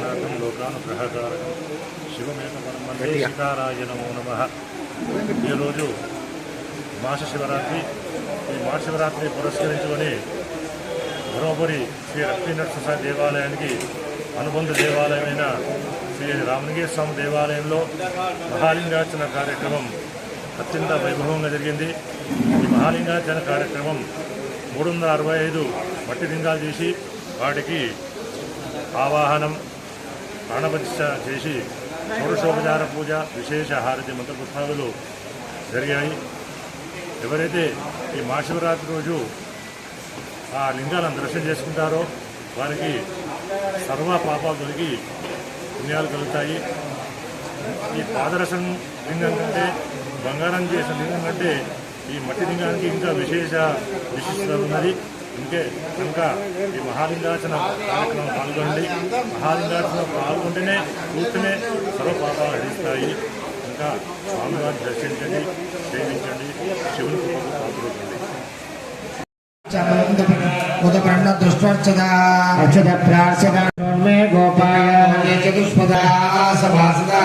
సాధం లోకానుగ్రహకారకం శివమేత పరమే సీతారాయ నమో నమ. ఈరోజు మాస శివరాత్రి. ఈ మాస శివరాత్రి పురస్కరించుకొని బరోబరి శ్రీ లక్ష్మీనరసింహ దేవాలయానికి అనుబంధ దేవాలయమైన శ్రీ రామలింగేశ్వర స్వామి దేవాలయంలో మహాలింగార్చన కార్యక్రమం అత్యంత వైభవంగా జరిగింది. ఈ మహాలింగార్చన కార్యక్రమం మూడు వందల అరవై ఐదు మట్టి లింగాలు చేసి వాటికి ఆవాహనం ప్రాణప్రతిష్ట చేసి షోడశోపచార పూజ విశేష హారతి మంత్రపుష్పాదులు జరిగాయి. ఎవరైతే ఈ మహాశివరాత్రి రోజు ఆ లింగాలను దర్శనం చేసుకుంటారో వారికి సర్వ పాపాలు తొలగి పుణ్యాలు కలుగుతాయి. ఈ పాదరసం లింగం కంటే బంగారం చేసిన లింగం కంటే ఈ మట్టి లింగానికి ఇంకా విశేష విశిష్టత ఉన్నది. ఇంకే కనుక ఈ మహాలింగార్చన కార్యక్రమం పాల్గొనండి. మహాలింగార్చన పాల్గొంటేనే కూర్చునే సర్వ పాపాలు హరిస్తాయి ఇంకా స్వామివారిని దర్శించండి సేవించండి శివుని కృపకు పాల్గొనండి ఉదప్రండ దృష్టర్చదా గోపాయ చతుష్పదా సభాసదా.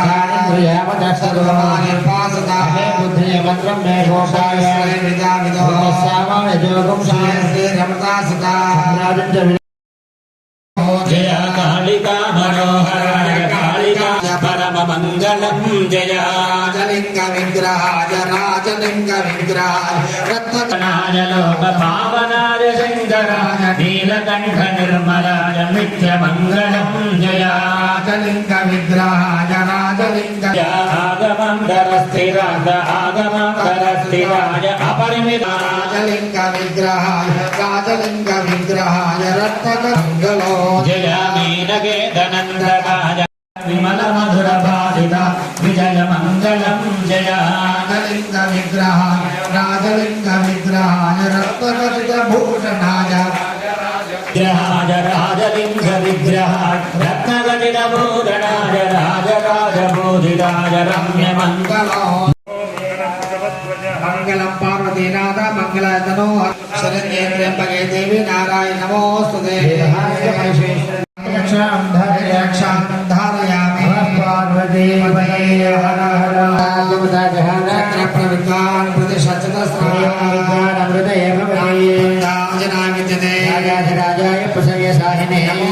నిర్వాసదా మే బుద్ధియ మంత్రం మే గోపాయ విదా విదో సామాన్య జోగం శ్రీ రమతా సదా జయ కాళికా మనోహరాయ కాళికా పరమ మంగళం జయ రాజలింగ నిత్య మంగళం జయ రాజలింగ విగ్రహాయ రాజలింగ విగ్రహాయ రాజలింగ విగ్రహాయ రత్న మంగళో జయ మీనకేతనందకాయ విమల మధుర బాధిత విజయ మంగళం జయ. రాజలింగ విగ్రహాయ రాజలింగ విగ్రహాయ రత్నకటిక భూషణాయ. విగ్రహాయ రాజలింగ విగ్రహాయ రత్నగటిన భూషణాయ. మంగళం పార్వతీనాథ మంగళతనో శరణ్యేంద్రియంబగే దేవి నారాయణ నమోస్తుతే ధారయామి పార్వతీ హర హర చక్ర విద్వాన్ ప్రతిశతస్రాయ హృదయ ప్రసవ్య సాహినే నమో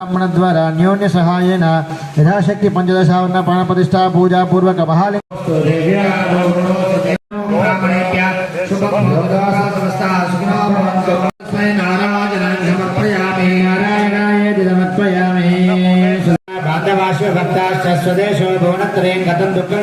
బ్రాహ్మణ ద్వారా అన్యోన్య సహాయేన యథాశక్తి పంచదశావరణ ప్రాణప్రతిష్ట పూజాపూర్వక మహాలి భక్తాశ్చ స్వదేశో భువనత్రయం గతం దుఃఖం